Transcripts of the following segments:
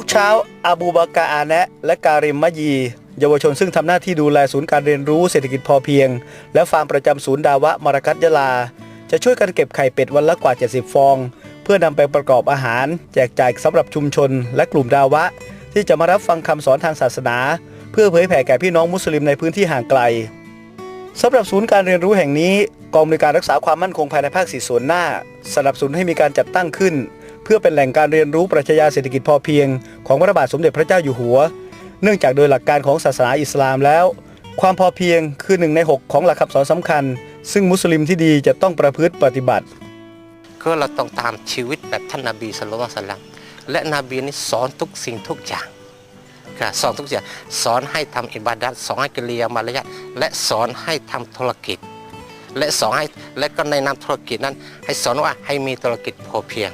กเช้าอาบูบากาอาแนะและการิมมะยี เยาวชนซึ่งทำหน้าที่ดูแลศูนย์การเรียนรู้เศรษฐกิจพอเพียง และฟาร์มประจำศูนย์ดาวะมารากัตยะลา จะช่วยกันเก็บไข่เป็ดวันละกว่า 70 ฟอง เพื่อนำไปประกอบอาหาร แจกจ่ายสำหรับชุมชน และกลุ่มดาวะ ที่จะมารับฟังคำสอนทางศาสนา เพื่อเผยแผ่แก่พี่น้องมุสลิมในพื้นที่ห่างไกลสำหรับศูนย์การเรียนรู้แห่งนี้ กองบริการรักษาความมั่นคงภายในภาคสี่ส่วนหน้า สนับสนุนให้มีการจัดตั้งขึ้น พื่อเป็นแหล่งการเรียนรู้ปรัชญาเศรษฐกิจพอเพียง ของพระบาทสมเด็จพระเจ้าอยู่หัว เนื่องจากโดยหลักการของศาสนาอิสลามแล้ว ความพอเพียงคือหนึ่งในหกของหลักคำสอนสำคัญ ซึ่งมุสลิมที่ดีจะต้องประพฤติปฏิบัติ ก็เราต้องตามชีวิตแบบท่านนาบีสุลต่านสัลลัมและนบีนี่สอนทุกสิ่งทุกอย่างค่ะสอนทุกอย่างสอนให้ทำอิบาดัตสอนให้กิริยามารยาทและสอนให้ทำธุรกิจ และสอนให้และก็ในนามธุรกิจนั้น ให้สอนว่าให้มีธุรกิจพอเพียง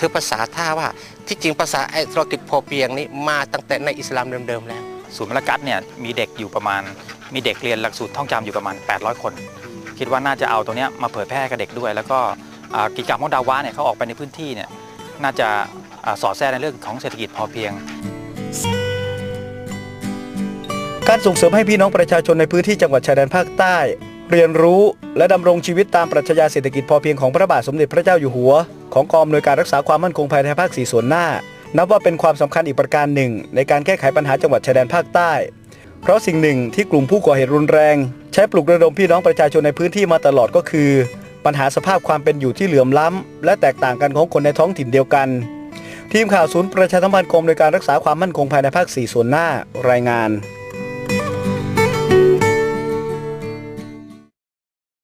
คือภาษาท่าว่าที่จริงภาษาไอ้ธุรกิจพอเพียงนี้มาตั้งแต่ในอิสลามเดิมๆแล้วศูนย์มรกัดเนี่ยมีเด็กอยู่ประมาณ มีเด็กเรียนหลักสูตรท่องจำอยู่ประมาณ 800 คน คิดว่าน่าจะเอาตรงเนี้ยมาเผยแพร่กับเด็กด้วย แล้วก็อ่ากิจกรรมของดาวะเนี่ยเขาออกไปในพื้นที่เนี่ยน่าจะอ่าสอดแทรกในเรื่องของเศรษฐกิจพอเพียง การส่งเสริมให้พี่น้องประชาชนในพื้นที่จังหวัดชายแดนภาคใต้ เรียนรู้และดำรงชีวิตตามปรัชญาเศรษฐกิจพอเพียงของพระบาทสมเด็จพระเจ้าอยู่หัว ของกองอำนวยการรักษาความมั่นคงภายในภาคสี่ส่วนหน้า นับว่าเป็นความสำคัญอีกประการหนึ่ง ในการแก้ไขปัญหาจังหวัดชายแดนภาคใต้ เพราะสิ่งหนึ่งที่กลุ่มผู้ก่อเหตุรุนแรง ใช้ปลุกระดมพี่น้องประชาชนในพื้นที่มาตลอดก็คือ ปัญหาสภาพความเป็นอยู่ที่เหลื่อมล้ำและแตกต่างกันของคนในท้องถิ่นเดียวกัน ทีมข่าวศูนย์ประชาสัมพันธ์กรมในวยการรักษาความมั่นคงภายในภาคสี่ส่วนหน้า รายงาน